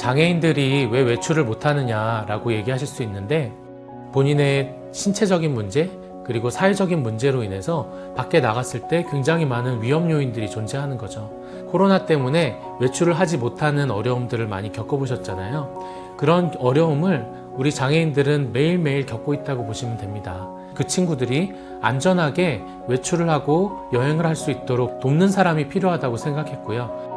장애인들이 왜 외출을 못하느냐라고 얘기하실 수 있는데 본인의 신체적인 문제 그리고 사회적인 문제로 인해서 밖에 나갔을 때 굉장히 많은 위험 요인들이 존재하는 거죠. 코로나 때문에 외출을 하지 못하는 어려움들을 많이 겪어보셨잖아요. 그런 어려움을 우리 장애인들은 매일매일 겪고 있다고 보시면 됩니다. 그 친구들이 안전하게 외출을 하고 여행을 할 수 있도록 돕는 사람이 필요하다고 생각했고요.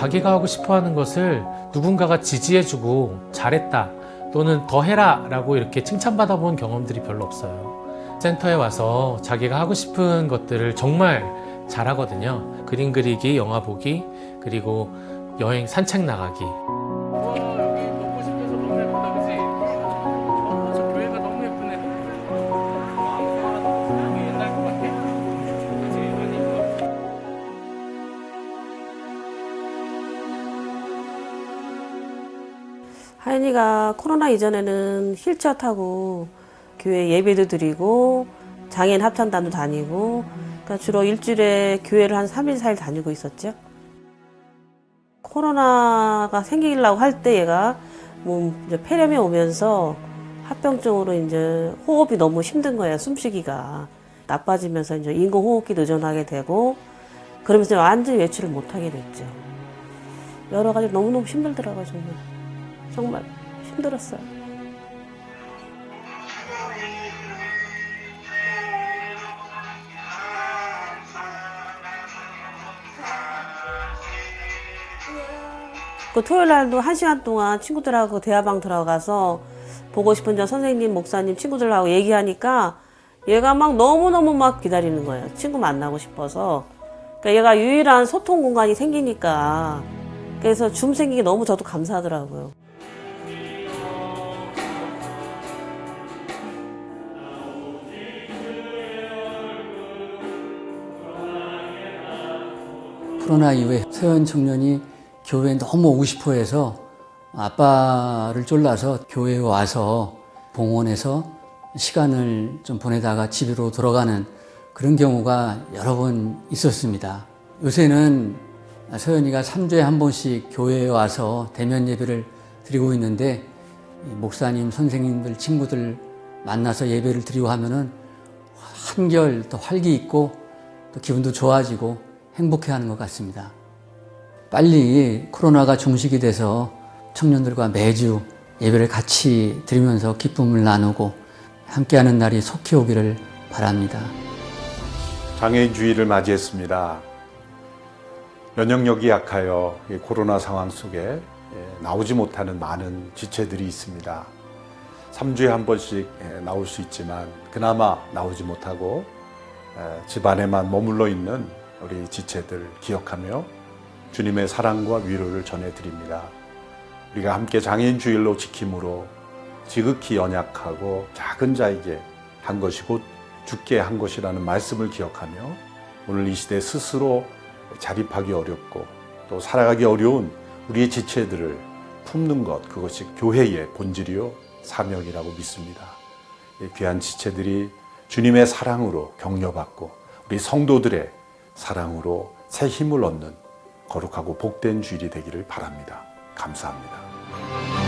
자기가 하고 싶어 하는 것을 누군가가 지지해주고 잘했다 또는 더 해라 라고 이렇게 칭찬받아 본 경험들이 별로 없어요. 센터에 와서 자기가 하고 싶은 것들을 정말 잘하거든요. 그림 그리기, 영화 보기, 그리고 여행 산책 나가기. 하연이가 코로나 이전에는 휠체어 타고 교회 예배도 드리고 장애인 합창단도 다니고 그러니까 주로 일주일에 교회를 한 3일, 4일 다니고 있었죠. 코로나가 생기려고 할 때 얘가 뭐 이제 폐렴이 오면서 합병증으로 이제 호흡이 너무 힘든 거예요. 숨쉬기가 나빠지면서 이제 인공호흡기도 의존하게 되고 그러면서 완전히 외출을 못 하게 됐죠. 여러 가지 너무너무 힘들더라고요, 정말. 정말 힘들었어요. 그 토요일 날도 한 시간 동안 친구들하고 대화방 들어가서 보고 싶은 저 선생님, 목사님, 친구들하고 얘기하니까 얘가 막 너무너무 막 기다리는 거예요. 친구 만나고 싶어서. 그러니까 얘가 유일한 소통 공간이 생기니까. 그래서 줌 생기기 너무 저도 감사하더라고요. 코로나 이후에 서현 청년이 교회에 너무 오고 싶어 해서 아빠를 쫄라서 교회에 와서 봉원에서 시간을 좀 보내다가 집으로 돌아가는 그런 경우가 여러 번 있었습니다. 요새는 서현이가 3주에 한 번씩 교회에 와서 대면 예배를 드리고 있는데 목사님, 선생님들, 친구들 만나서 예배를 드리고 하면은 한결 더 활기 있고 또 기분도 좋아지고 행복해 하는 것 같습니다. 빨리 코로나가 종식이 돼서 청년들과 매주 예배를 같이 드리면서 기쁨을 나누고 함께하는 날이 속히 오기를 바랍니다. 장애인 주의를 맞이했습니다. 면역력이 약하여 이 코로나 상황 속에 예, 나오지 못하는 많은 지체들이 있습니다. 3주에 한 번씩 예, 나올 수 있지만 그나마 나오지 못하고 에, 집 안에만 머물러 있는 우리 지체들 기억하며 주님의 사랑과 위로를 전해드립니다. 우리가 함께 장애인 주일로 지킴으로 지극히 연약하고 작은 자에게 한 것이 곧 죽게 한 것이라는 말씀을 기억하며 오늘 이 시대 스스로 자립하기 어렵고 또 살아가기 어려운 우리의 지체들을 품는 것 그것이 교회의 본질이요 사명이라고 믿습니다. 이 귀한 지체들이 주님의 사랑으로 격려받고 우리 성도들의 사랑으로 새 힘을 얻는 거룩하고 복된 주일이 되기를 바랍니다. 감사합니다.